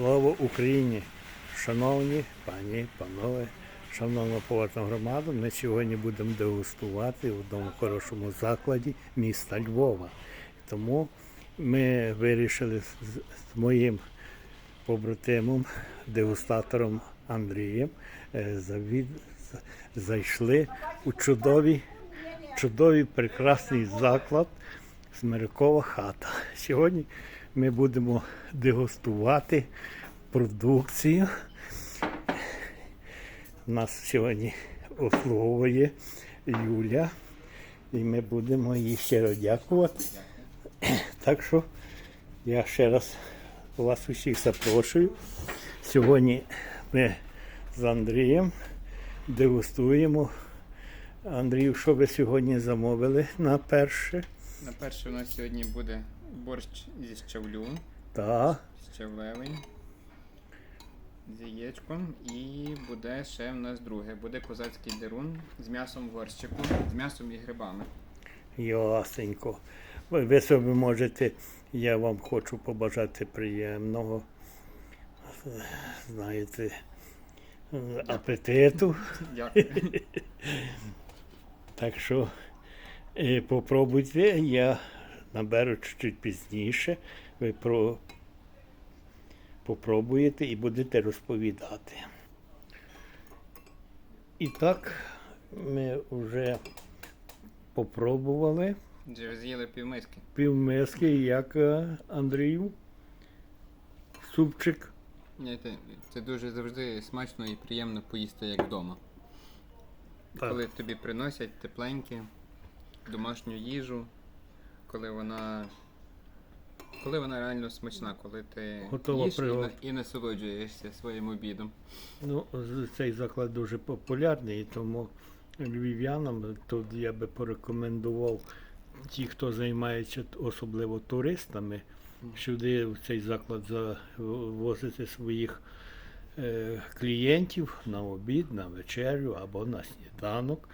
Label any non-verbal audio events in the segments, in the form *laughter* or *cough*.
Слава Україні! Шановні пані, панове, шановна поважна громада, ми сьогодні будемо дегустувати в одному хорошому закладі міста Львова. Тому ми вирішили з, моїм побратимом, дегустатором Андрієм, е, завід, зайшли у чудовий, чудовий прекрасний заклад Смиркова хата. Сьогодні ми будемо дегустувати продукцію. Нас сьогодні обслуговує Юля, і ми будемо їй щиро дякувати. Так що я ще раз вас усіх запрошую. Сьогодні ми з Андрієм дегустуємо. Андрію, що ви сьогодні замовили на перше? На перше у нас сьогодні буде борщ зі щавлю, Та, щавлевий, з яєчком. І буде ще в нас друге. Буде козацький дерун з м'ясом в горщику, з м'ясом і грибами. ясенько. Ви, собі можете, я вам хочу побажати приємного, знаєте, апетиту. Дякую. Так що е, попробуйте, я наберу чуть-чуть пізніше. Ви про... попробуєте і будете розповідати. І так, ми вже попробували Вже з'їли півмиски. півмиски, як е, Андрію. Супчик. Знаєте, Це дуже завжди смачно і приємно поїсти як вдома. Так. Коли тобі приносять тепленьке, домашню їжу, коли вона. Коли вона реально смачна, коли ти Готова їш і, пригод- і насолоджуєшся своїм обідом. Ну, з- цей заклад дуже популярний, і тому львів'янам тут я би порекомендував ті, хто займається т- особливо туристами, сюди в цей заклад завозити своїх е, клієнтів на обід, на вечерю або на сніданок.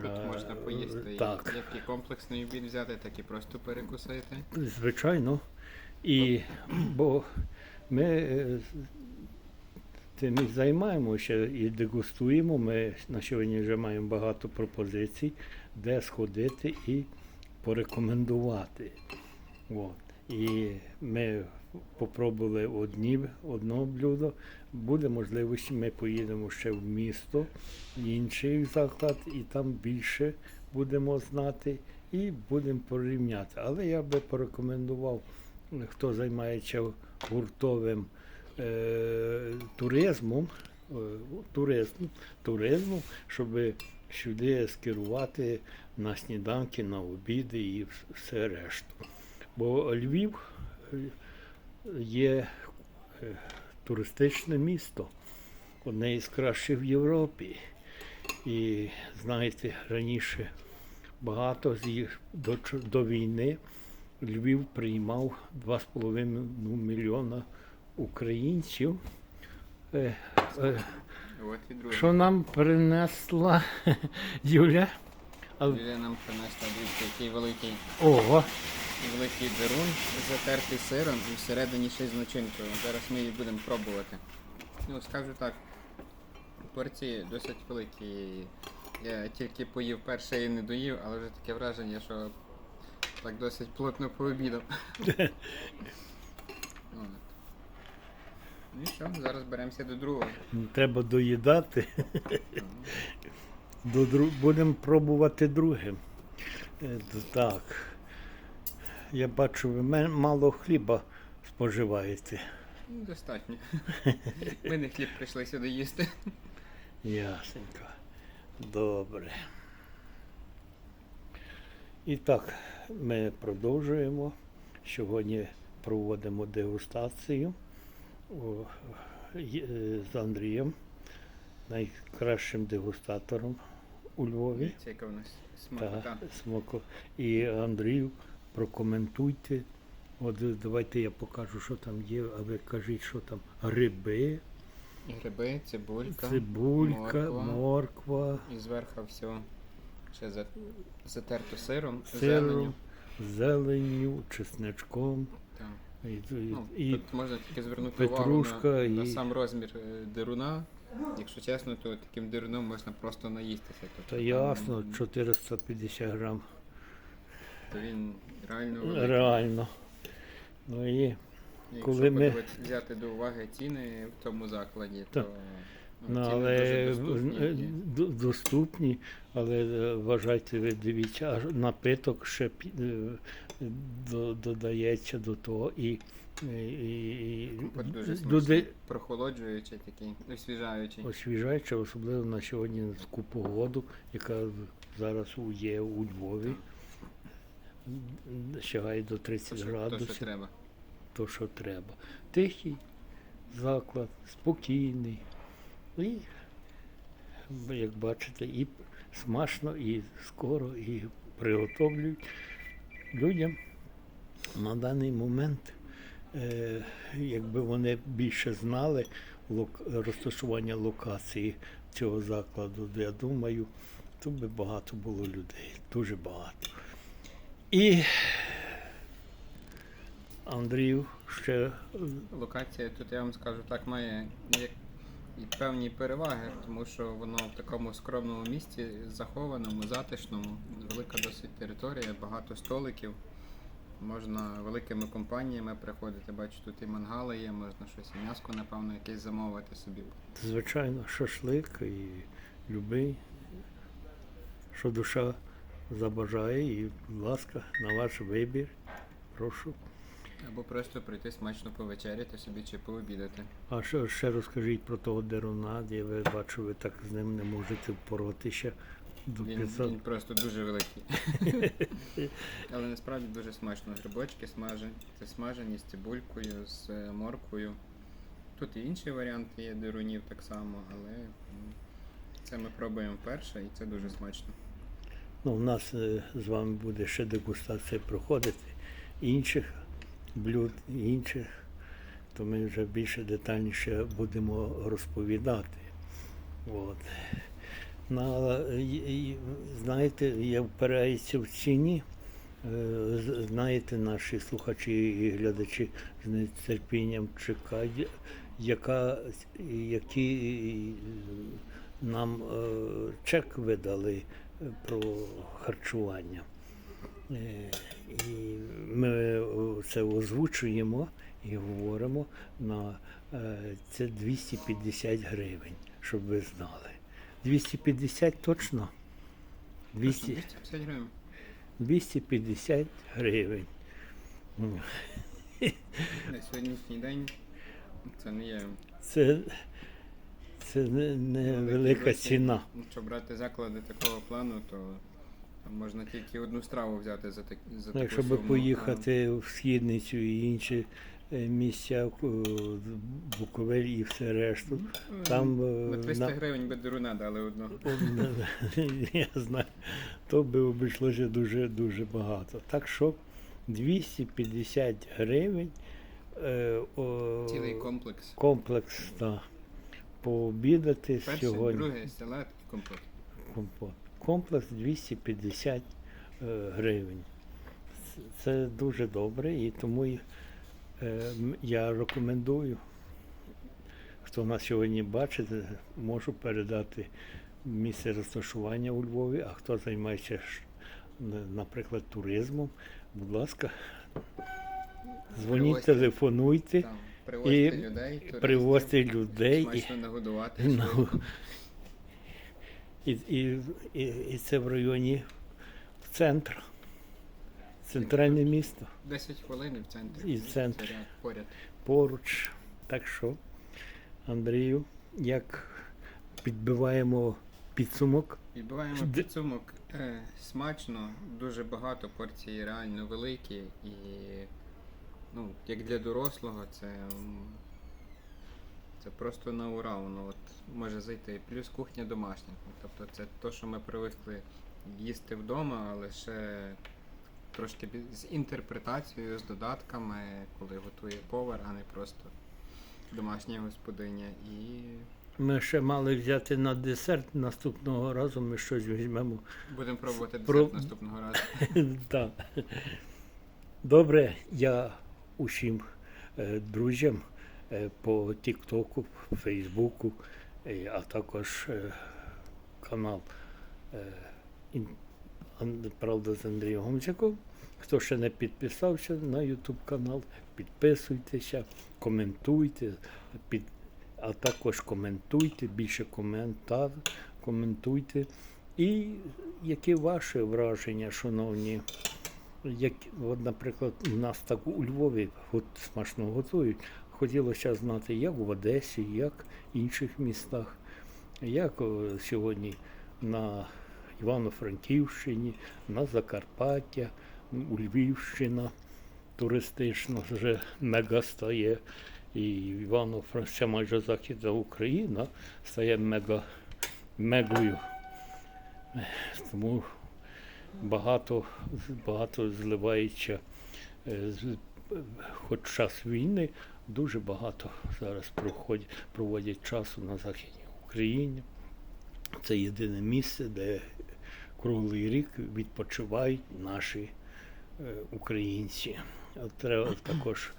Тут Е, можна поїсти Так. як і комплексний обід взяти, так і просто перекусити. Звичайно. І бо ми е, тим і займаємося і дегустуємо. Ми на сьогодні вже маємо багато пропозицій, де сходити і порекомендувати. От. І ми попробували одні, одно блюдо. Буде можливість, ми поїдемо ще в місто, інший заклад, і там більше будемо знати і будемо порівняти. Але я би порекомендував, хто займається гуртовим е, туризмом, е, туризм, туризмом, щоб сюди скерувати на сніданки, на обіди і все решту. Бо Львів є е, туристичне місто, одне із кращих в Європі. І знаєте, раніше багато з їх до, до війни Львів приймав 2,5 мільйона українців. Е, е, що нам принесла *laughs* Юля? А, Юлія нам принесла дивіться, який великий, ого, великий дерун, затертий сиром і всередині ще з начинкою. Зараз ми її будемо пробувати. Ну, скажу так, порції досить великі. Я тільки поїв перше і не доїв, але вже таке враження, що так досить плотно пообідав. *laughs* Ну і що, зараз беремося до другого. треба доїдати. Будемо пробувати другим. Е, Так. Я бачу, ви мало хліба споживаєте. Ну, Достатньо. *laughs* Ми не хліб прийшли сюди їсти. Ясненько. Добре. І так, ми продовжуємо. Сьогодні проводимо дегустацію е, з Андрієм, найкращим дегустатором у Львові. Дивіться, яка у нас смакота. Та, смако. І Андрію, прокоментуйте. От давайте я покажу, що там є, а ви кажіть, що там гриби, Гриби, цибулька, цибулька, морква. морква, і зверху все ще за- затерто сиром, сиром, зеленю. зеленню, чесничком. Так. І, і, Ну, і тут можна тільки звернути петрушка увагу на, на сам розмір е, деруна. Якщо чесно, то таким деруном можна просто наїстися. Тобто, та ясно, 450 грам. То він реально великий. Реально. Ну і Якщо коли ми- подивитися, взяти до уваги ціни в тому закладі, Так. то ну, Ну, ціни але дуже доступні. е, д- доступні, але е, вважайте, ви дивіться, аж напиток ще пі- е, до- додається до того і, і, і, і Компот дуже смачний, прохолоджуючий такий, освіжаючий. освіжаючи, особливо на сьогодні таку погоду, яка зараз у- є у Львові. Сягає до 30 то, градусів. що треба. то, що треба. Тихий заклад, спокійний. І, як бачите, і смачно, і скоро, і приготовлюють людям на даний момент, е, якби вони більше знали лок- розташування локації цього закладу, я думаю, то би багато було людей, дуже багато. І Андрію ще е, Локація тут, я вам скажу так, має і певні переваги, тому що воно в такому скромному місці, захованому, затишному, велика досить територія, багато столиків. Можна великими компаніями приходити, бачу, тут і мангали є, можна щось і м'яско, напевно, якесь замовити собі. Звичайно, шашлик і любий, що душа забажає, і, будь ласка, на ваш вибір. Прошу. Або просто прийти смачно повечеряти собі чи пообідати. А що ще розкажіть про того деруна, я ви бачу, ви так з ним не можете впоратися Він, він просто дуже великий. *laughs* Але насправді дуже смачно. Грибочки смажені, це смажені з цибулькою, з е, морквою. Тут і інші варіанти є дирунів так само, але це ми пробуємо вперше і це дуже смачно. Ну, у нас е, з вами буде ще дегустація проходити інших блюд, інших, то ми вже більше детальніше будемо розповідати. От. Ну, і- і, знаєте, я впираюся в ціні. Е, Знаєте, наші слухачі і глядачі з нетерпінням чекають, яка, які нам е, чек видали про харчування. Е, І ми це озвучуємо і говоримо на е, це 250 гривень, щоб ви знали. 250 точно? 200, 250 гривень. 250 гривень. На сьогоднішній день це не є Це, це не, не ціна. Якщо брати заклади такого плану, то можна тільки одну страву взяти за, так, за таку Якщо би суму, поїхати в Східницю і інші е, місця, е, Буковель і все решту, Ну, там е, На 300 на- гривень би деруна дали одну. *laughs* я знаю, то би обійшлося дуже дуже багато. Так що 250 гривень Цілий комплекс. комплекс да, пообідати Перший, сьогодні. другий, салат і компот. компот. Комплекс 250 е, гривень. Це- дуже добре і тому е, я рекомендую, хто нас сьогодні бачить, е, можу передати місце розташування у Львові, а хто займається, наприклад, туризмом, будь ласка, дзвоніть, телефонуйте, Там, привозити і людей, і- смачно нагодувати. Ну. І, і, і, і це в районі в центр. Центральне місто 10 хвилин в центрі. І в центрі. Це ряд поряд. поруч. Так що, Андрію, як підбиваємо підсумок, Відбиваємо Де- підсумок. Е, смачно, дуже багато порцій реально великі і ну, як для дорослого, це, це просто на ура. Воно от може зайти. Плюс кухня домашня. Тобто це те, що ми привикли їсти вдома, але ще трошки з інтерпретацією, з додатками, коли готує повар, а не просто домашня господиня. І ми ще мали взяти на десерт наступного разу, ми щось візьмемо. будемо пробувати Про- десерт наступного разу. *laughs* Так. Добре, я усім е, друзям е, по Тіктоку, Фейсбуку, е, а також канал е, «Ін- Ан- Правда з Андрієм Гомчаком. Хто ще не підписався на YouTube канал, підписуйтеся, коментуйте, під, а також коментуйте, більше коментар, коментуйте. І які ваші враження, шановні? Як, от, наприклад, у нас так у Львові от, смачно готують. Хотілося знати, як в Одесі, як в інших містах, як сьогодні на Івано-Франківщині, на Закарпаття, у Львівщина туристично вже мега стає. І Івано-Франківщина, майже Західна Україна стає мега, мегою. Тому багато, багато зливається, е, хоч час війни, дуже багато зараз проходять, проводять часу на Західній Україні. Це єдине місце, де круглий рік відпочивають наші е, українці. Треба також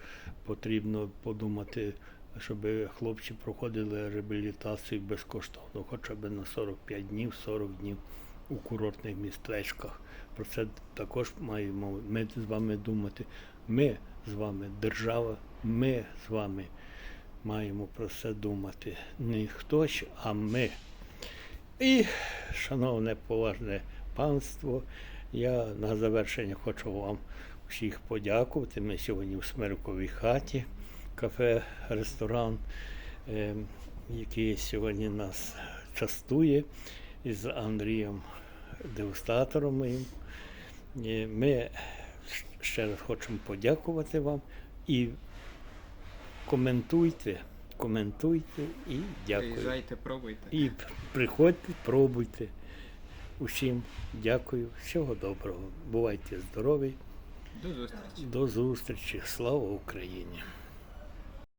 потрібно подумати, щоб хлопці проходили реабілітацію безкоштовно, хоча б на 45 днів, 40 днів у курортних містечках. Про це також маємо ми з вами думати. Ми з вами держава, ми з вами маємо про це думати. Не хтось, а ми. І, шановне поважне панство, я на завершення хочу вам всіх подякувати. Ми сьогодні в Смирковій хаті, кафе, ресторан, е, який сьогодні нас частує із Андрієм дегустатором моїм. Е, Ми ще раз хочемо подякувати вам і коментуйте, коментуйте і дякую. Приїжджайте, пробуйте. І приходьте, пробуйте. Усім дякую, всього доброго. Бувайте здорові. До зустрічі. До зустрічі. Слава Україні!